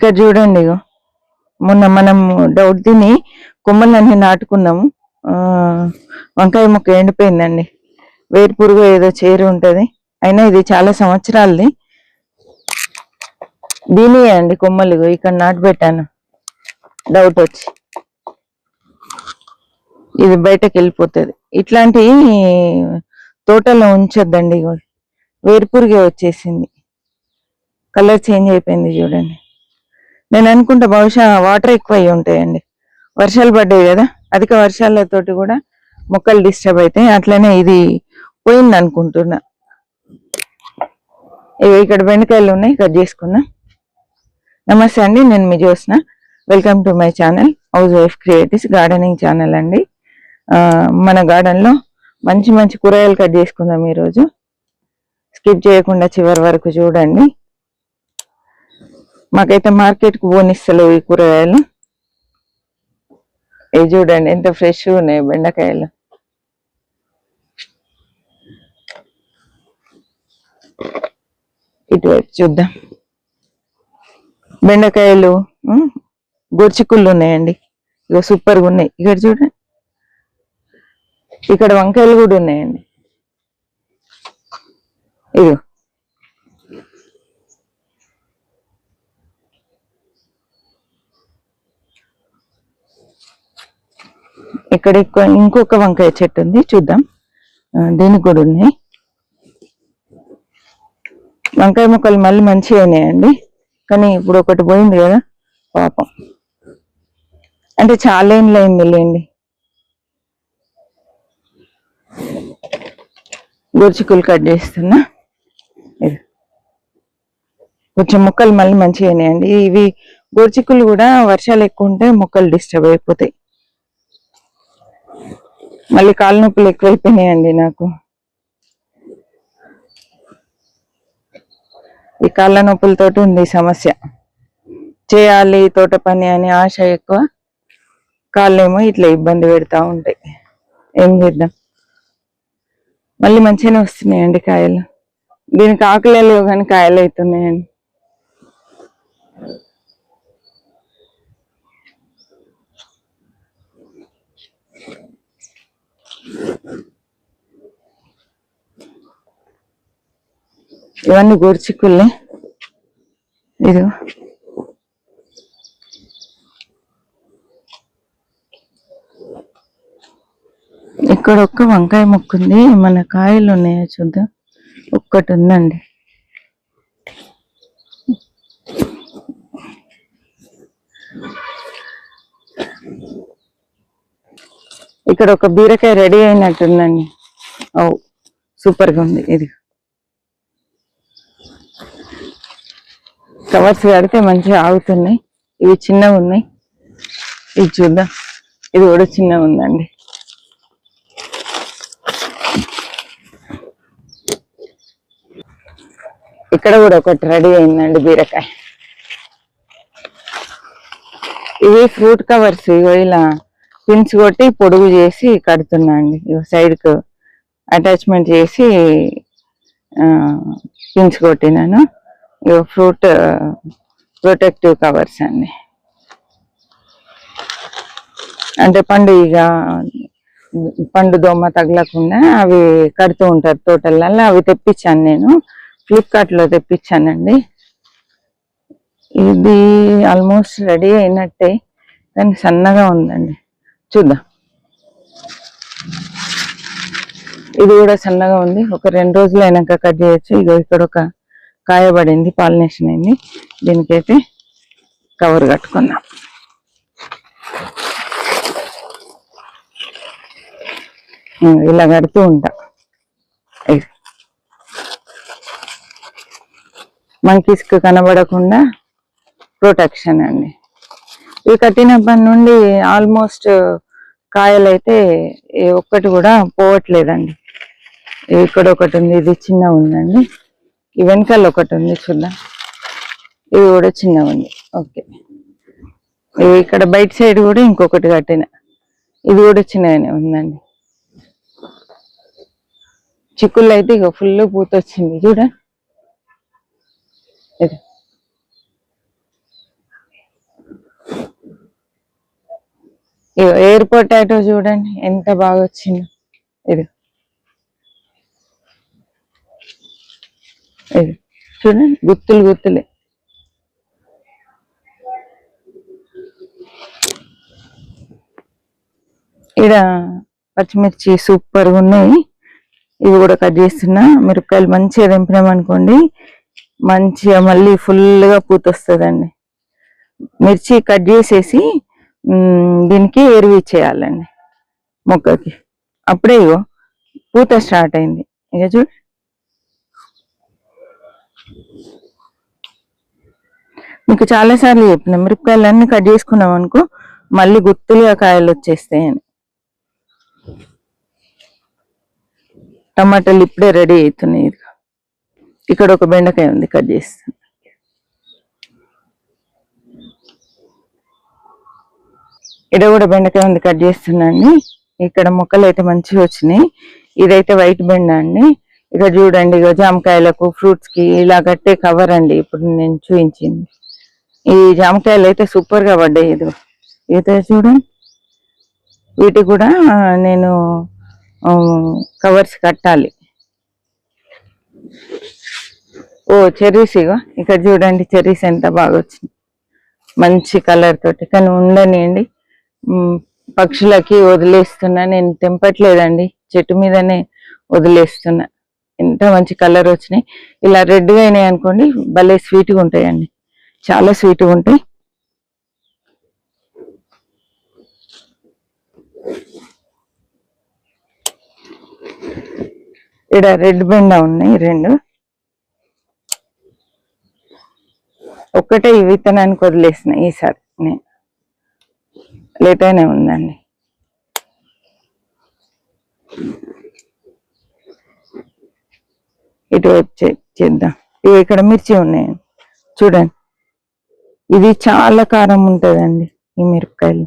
ఇక్కడ చూడండి ఇగో. మొన్న మనం డౌట్ తిని కొమ్మలన్నీ నాటుకున్నాము. వంకాయ మొక్క ఎండిపోయిందండి. వేరు పురుగు ఏదో చేరు ఉంటుంది. అయినా ఇది చాలా సంవత్సరాలది. దీని అండి కొమ్మలు ఇగో ఇక్కడ నాటు పెట్టాను. డౌట్ వచ్చి. ఇది బయటకు వెళ్ళిపోతుంది. ఇట్లాంటి తోటలో ఉంచొద్దండి ఇగో. వేరుపురుగే వచ్చేసింది. కలర్ చేంజ్ అయిపోయింది చూడండి. నేను అనుకుంటా బహుశా వాటర్ ఎక్కువ అయి ఉంటాయండి. వర్షాలు పడ్డాయి కదా అధిక వర్షాలతోటి కూడా మొక్కలు డిస్టర్బ్ అవుతాయి అట్లనే ఇది పోయింది అనుకుంటున్నా. ఇవి ఇక్కడ బెండకాయలు ఉన్నాయి కట్ చేసుకుందాం నమస్తే అండి నేను మీ Jyotsna. Welcome to my channel housewife creatives gardening channel అండి. మన గార్డెన్లో మంచి మంచి కూరగాయలు కట్ చేసుకుందాం ఈరోజు. స్కిప్ చేయకుండా చివరి వరకు చూడండి. మాకైతే మార్కెట్కు పోనిస్తలేవు ఈ కూరగాయలు. ఇవి చూడండి ఎంత ఫ్రెష్ ఉన్నాయి బెండకాయలు. ఇటువైపు చూద్దాం. బెండకాయలు ఉమ్, గొర్చికుళ్ళు ఉన్నాయండి. ఇక సూపర్గా ఉన్నాయి. ఇక్కడ చూడండి. ఇక్కడ వంకాయలు కూడా ఉన్నాయండి. ఇదిగో ఇక్కడ ఇంకొక వంకాయ చెట్టు ఉంది చూద్దాం. దీనికి కూడా ఉన్నాయి. వంకాయ మొక్కలు మళ్ళీ మంచిగా అయినాయండి. కానీ ఇప్పుడు ఒకటి పోయింది కదా పాపం. అంటే చాలా ఏం అయింది లేండి గొరుచుకులు కట్ చేస్తున్నా. ఇది. కొంచెం మొక్కలు మళ్ళీ మంచిగా అయినాయండి. ఇవి గొరుచికులు కూడా వర్షాలు ఎక్కువ ఉంటే మొక్కలు డిస్టర్బ్ అయిపోతాయి. మళ్ళీ కాళ్ళ నొప్పులు ఎక్కువైపోయినాయండి నాకు. ఈ కాళ్ళ నొప్పులతోటి ఉంది సమస్య. చేయాలి తోట పని అని ఆశ ఎక్కువ. కాళ్ళేమో ఇట్లా ఇబ్బంది పెడతా ఉంటాయి. ఏం చేద్దాం? మళ్ళీ మంచిగానే వస్తున్నాయండి కాయలు. దీనికి ఆకులే కానీ కాయలు అవుతున్నాయండి ఇవన్నీ గోర్చిక్కుల్ని. ఇది ఇక్కడ ఒక్క వంకాయ మొక్క ఉంది. మన కాయలు ఉన్నాయో చూద్దాం. ఒక్కటి ఉందండి. ఇక్కడ ఒక బీరకాయ రెడీ అయినట్టుందండి. ఓ సూపర్గా ఉంది. ఇది కవర్స్ కడితే మంచిగా ఆగుతున్నాయి. ఇవి చిన్నగా ఉన్నాయి. ఇది చూద్దాం. ఇది కూడా చిన్నగా ఉందండి. ఇక్కడ కూడా ఒకటి రెడీ అయిందండి బీరకాయ. ఇవి ఫ్రూట్ కవర్స్. ఇగో ఇలా పిన్స్ కొట్టి పొడుగు చేసి కడుతున్నా అండి. సైడ్కు అటాచ్మెంట్ చేసి పిన్స్ కొట్టినాను. ఇగో ఫ్రూట్ ప్రొటెక్టివ్ కవర్స్ అండి అంటే పండు ఇక పండు దోమ తగలకుండా అవి కడుతూ ఉంటారు తోటలలో అవి తెప్పించాను నేను. ఫ్లిప్కార్ట్లో తెప్పించానండి. ఇది ఆల్మోస్ట్ రెడీ అయినట్టే. కానీ సన్నగా ఉందండి. చూద్దాం. ఇది కూడా సన్నగా ఉంది. ఒక రెండు రోజులు అయినాక కట్ చేయొచ్చు. ఇగో ఇక్కడ ఒక కాయబడింది పాలినేషన్ అయింది. దీనికైతే కవర్ కట్టుకున్నాం. ఇలా కడుతూ ఉంటా. మంకీస్కి కనబడకుండా ప్రొటెక్షన్ అండి. ఇవి కట్టినప్పటి నుండి ఆల్మోస్ట్ కాయలైతే ఒక్కటి కూడా పోవట్లేదండి. ఇక్కడ ఒకటి ఉంది ఇది చిన్న ఉందండి. ఈ వెనకాల ఒకటి ఉంది చూద్దాం. ఇది కూడా చిన్నగా ఉంది ఓకే ఇక్కడ బయట సైడ్ కూడా ఇంకొకటి కట్టిన. ఇది కూడా చిన్నగానే ఉందండి. చిక్కుళ్ళు అయితే ఇక ఫుల్ పూత వచ్చింది. చూడ. ఎయిర్పోర్ట్ ఆటో చూడండి. ఎంత బాగా వచ్చిందో. ఇది. ఇది చూడండి గుత్తులు గుత్తులే. ఇక్కడ పచ్చిమిర్చి సూపర్గా ఉన్నాయి. ఇవి కూడా కట్ చేస్తున్నా. మిరపకాయలు మంచిగా తెంపినామనుకోండి మంచిగా మళ్ళీ ఫుల్గా పూత వస్తుందండి మిర్చి కట్ చేసేసి దీనికి ఎరువు ఇచ్చేయాలండి మొక్కకి. అప్పుడే ఇగో పూత స్టార్ట్ అయింది. ఇక చూడు. మీకు చాలా సార్లు చెప్పిన మిరపకాయలు కట్ చేసుకున్నాం అనుకో మళ్ళీ గుత్తులుగా కాయలు వచ్చేస్తాయని. టమాటాలు ఇప్పుడే రెడీ అవుతున్నాయి ఇక్కడ ఒక బెండకాయ ఉంది కట్ చేస్తాను ఇక్కడ కూడా బెండకాయ ఉంది కట్ చేస్తున్నాండి ఇక్కడ మొక్కలు అయితే మంచిగా వచ్చినాయి. ఇదైతే వైట్ బెండ అండి. ఇక చూడండి ఇక జామకాయలకు ఫ్రూట్స్కి ఇలా కట్టే కవర్ అండి. ఇప్పుడు నేను చూపించింది. ఈ జామకాయలు అయితే సూపర్గా పడ్డాయి. ఇది అయితే చూడండి వీటికి కూడా నేను కవర్స్ కట్టాలి. ఓ చెర్రీస్ ఇగో ఇక్కడ చూడండి చెర్రీస్ ఎంత బాగా వచ్చింది. మంచి కలర్ తోటి కానీ ఉండనియండి. పక్షులకి వదిలేస్తున్నా నేను తెంపట్లేదండి. చెట్టు మీదనే వదిలేస్తున్నా. ఎంత మంచి కలర్ వచ్చినాయి. ఇలా రెడ్గా అయినాయి అనుకోండి భలే స్వీట్గా ఉంటాయండి. చాలా స్వీట్గా ఉంటాయి. ఇక్కడ రెడ్ బెండ ఉన్నాయి రెండు. ఒక్కటే ఈ విత్తనానికి వదిలేసిన ఈసారి నేను లేటనే ఉందండి. ఇటువైపు చే- చేద్దాం. ఇవి ఇక్కడ మిర్చి ఉన్నాయి. చూడండి. ఇది చాలా కారం ఉంటుందండి ఈ మిరపకాయలు.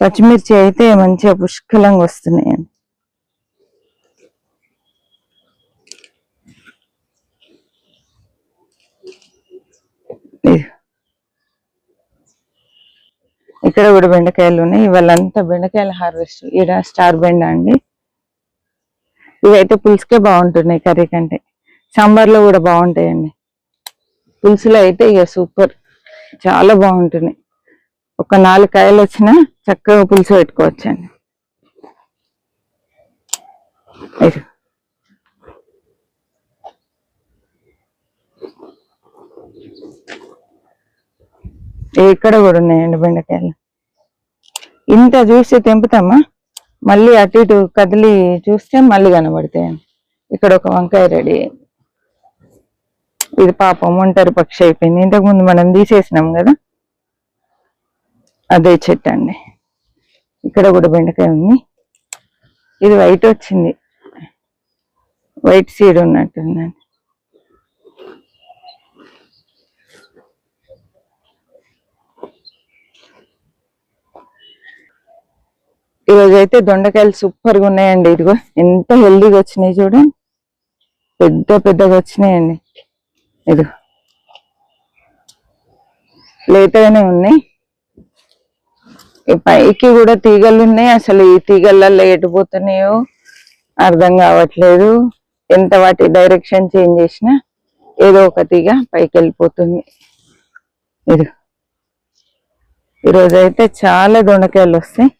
పచ్చిమిర్చి అయితే మంచిగా పుష్కలంగా వస్తున్నాయండి. ఇక్కడ కూడా బెండకాయలు ఉన్నాయి. ఇవాళంతా బెండకాయల హార్వెస్ట్ ఈడ స్టార్ బెండ అండి. ఇవైతే పులుసుకే బాగుంటున్నాయి కర్రీ కంటే. సాంబార్లో కూడా బాగుంటాయండి. పులుసులో అయితే ఇక సూపర్. చాలా బాగుంటున్నాయి. ఒక నాలుగు కాయలు వచ్చినా చక్కగా పులుసు పెట్టుకోవచ్చండి. ఇక్కడ కూడా ఉన్నాయండి బెండకాయలు. ఇంత చూసి తెంపుతామా? మళ్ళీ అటు ఇటు కదిలి చూస్తే మళ్ళీ కనబడతాయండి. ఇక్కడ ఒక వంకాయ రెడీ అయింది. ఇది పాపం ఒంటరి పక్షి అయిపోయింది. ఇంతకుముందు మనం తీసేసినాం కదా అదే చెట్టు అండి. ఇక్కడ కూడా బెండకాయ ఉంది. ఇది వైట్ వచ్చింది. వైట్ సీడ్ ఉన్నట్టుందండి. ఈరోజు అయితే దొండకాయలు సూపర్గా ఉన్నాయండి. ఇదిగో ఎంత హెల్దీగా వచ్చినాయి చూడండి. పెద్ద పెద్దగా వచ్చినాయండి. ఇదిగో. లేతగానే ఉన్నాయి. పైకి కూడా తీగలు ఉన్నాయి. అసలు ఈ తీగలలో ఎటుపోతున్నాయో అర్థం కావట్లేదు. ఎంత వాటి డైరెక్షన్ చేంజ్ చేసినా ఏదో ఒక తీగ పైకి వెళ్ళిపోతుంది. ఇది ఈరోజు అయితే చాలా దొండకాయలు వస్తాయి.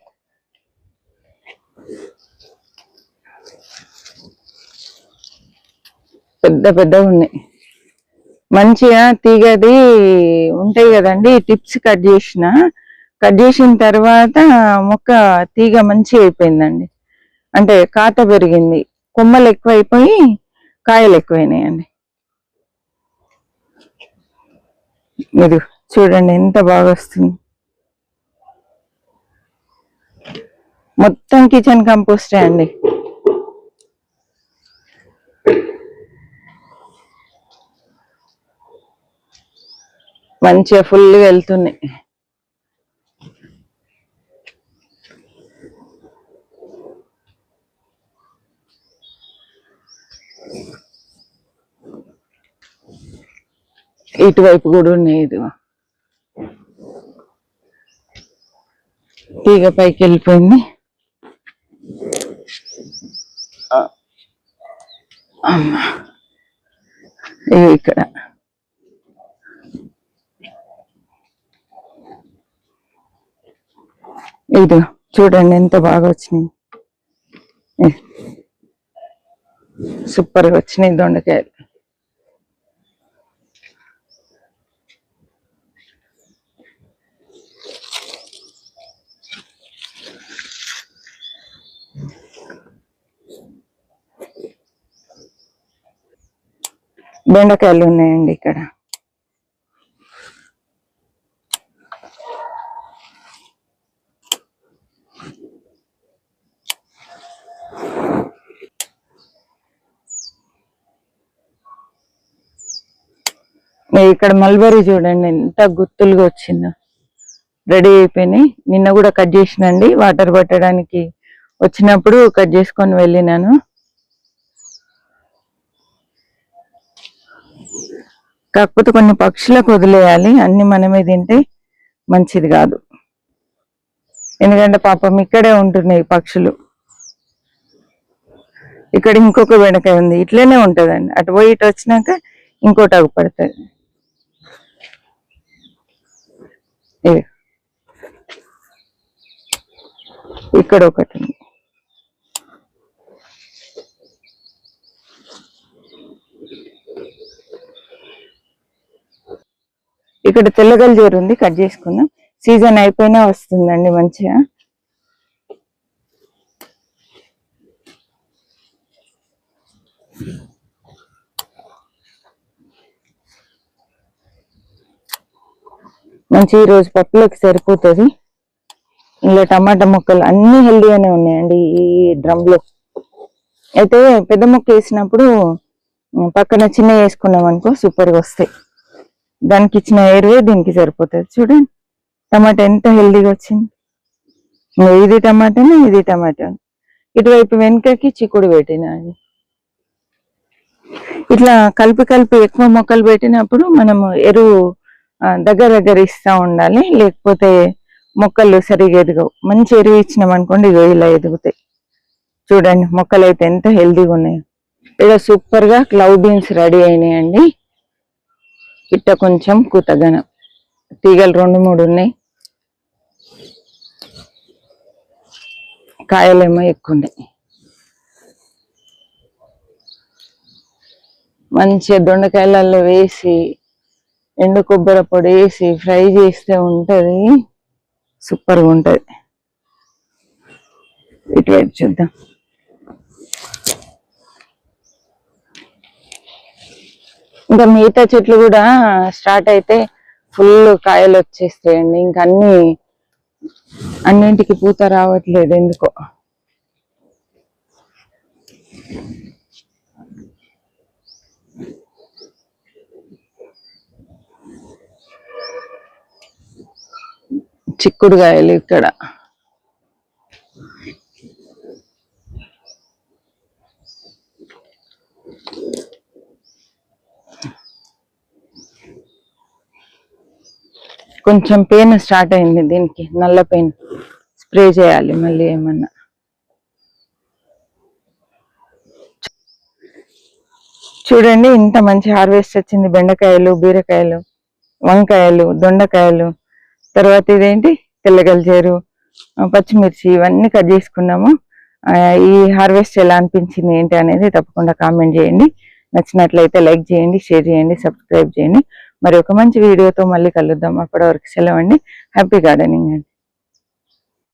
పెద్ద పెద్దగా ఉన్నాయి. మంచిగా తీగది ఉంటాయి కదండి టిప్స్ కట్ చేసిన. కట్ చేసిన తర్వాత మొక్క తీగ మంచిగా అయిపోయిందండి. అంటే కాత పెరిగింది. కొమ్మలు ఎక్కువైపోయి కాయలు ఎక్కువైనాయండి. మీరు చూడండి ఎంత బాగా వస్తుంది. మొత్తం కిచెన్ కంపోస్టే అండి. మంచిగా ఫుల్ వెళ్తున్నాయి. ఇటువైపు కూడా ఉన్నాయి ఇది తీగ పైకి వెళ్ళిపోయింది. ఇక్కడ. ఇది చూడండి ఎంత బాగా వచ్చినాయి. సూపర్గా వచ్చినాయి దొండకాయలు. బెండకాయలు ఉన్నాయండి ఇక్కడ. ఇక్కడ మల్బరీ చూడండి ఎంత గుత్తులుగా వచ్చిందో. రెడీ అయిపోయినాయి. నిన్న కూడా కట్ చేసినండి. వాటర్ పట్టడానికి వచ్చినప్పుడు కట్ చేసుకొని వెళ్ళినాను. కాకపోతే కొన్ని పక్షులకు వదిలేయాలి. అన్ని మనమే తింటే మంచిది కాదు. ఎందుకంటే పాపం ఇక్కడే ఉంటున్నాయి పక్షులు. ఇక్కడ ఇంకొక వెనక ఉంది. ఇట్లనే ఉంటదండి. అటు పోయి ఇటు వచ్చినాక ఇంకోటి అగుపడుతుంది ఇది ఇక్కడ ఒకటి. ఉంది ఇక్కడ తెల్లగల్జేరు ఉంది కట్ చేసుకుందాం. సీజన్ అయిపోయినా వస్తుందండి మంచిగా. మంచి ఈ రోజు పప్పులోకి సరిపోతుంది. ఇలా టమాటా మొక్కలు అన్ని హెల్దీగానే ఉన్నాయండి ఈ డ్రమ్లో. అయితే పెద్ద మొక్క వేసినప్పుడు పక్కన చిన్న వేసుకున్నాం అనుకో సూపర్గా వస్తాయి. దానికి ఇచ్చిన ఎరువే దీనికి సరిపోతుంది. చూడండి టమాటా ఎంత హెల్దీగా వచ్చింది. ఇది టమాటానే ఇది టమాటా. ఇటువైపు వెనుకకి చిక్కుడు పెట్టిన ఇట్లా కలిపి కలిపి ఎక్కువ మొక్కలు పెట్టినప్పుడు మనము ఎరువు దగ్గర దగ్గర ఇస్తా ఉండాలి. లేకపోతే మొక్కలు సరిగా ఎదగవు. మంచి ఎరువు ఇచ్చినాం అనుకోండి ఇగో ఇలా ఎదుగుతాయి. చూడండి మొక్కలు అయితే ఎంత హెల్దీగా ఉన్నాయో. ఇక్కడ సూపర్గా క్లౌడ్ బీన్స్ రెడీ అయినాయండి. ఇట్ట కొంచెం కూతగన. తీగలు రెండు మూడు ఉన్నాయి. కాయలేమో ఎక్కువ ఉన్నాయి. మంచిగా దొండకాయలలో వేసి ఎండు కొబ్బరి పొడి వేసి ఫ్రై చేస్తే ఉంటుంది. సూపర్గా ఉంటుంది. ఇటువైపు చూద్దాం. ఇంకా మిగతా చెట్లు కూడా స్టార్ట్ అయితే ఫుల్ కాయలు వచ్చేస్తాయండి. ఇంకా అన్ని అన్నింటికి పూత రావట్లేదు. ఎందుకో చిక్కుడుగాయలు ఇక్కడ. కొంచెం పెయిన్ స్టార్ట్ అయింది దీనికి నల్ల పెయిన్. స్ప్రే చేయాలి మళ్ళీ ఏమన్నా. చూడండి ఇంత మంచి హార్వెస్ట్ వచ్చింది బెండకాయలు బీరకాయలు వంకాయలు దొండకాయలు. తర్వాత ఇదేంటి? తెల్లగల్జేరు పచ్చిమిర్చి ఇవన్నీ కట్ చేసుకున్నాము. ఈ హార్వెస్ట్ ఎలా అనిపించింది ఏంటి అనేది తప్పకుండా కామెంట్ చేయండి. నచ్చినట్లయితే లైక్ చేయండి షేర్ చేయండి సబ్స్క్రైబ్ చేయండి. మరి ఒక మంచి వీడియోతో మళ్ళీ కలుద్దాం. అప్పటి వరకు సెలవు అండి హ్యాపీ గార్డెనింగ్ అండి.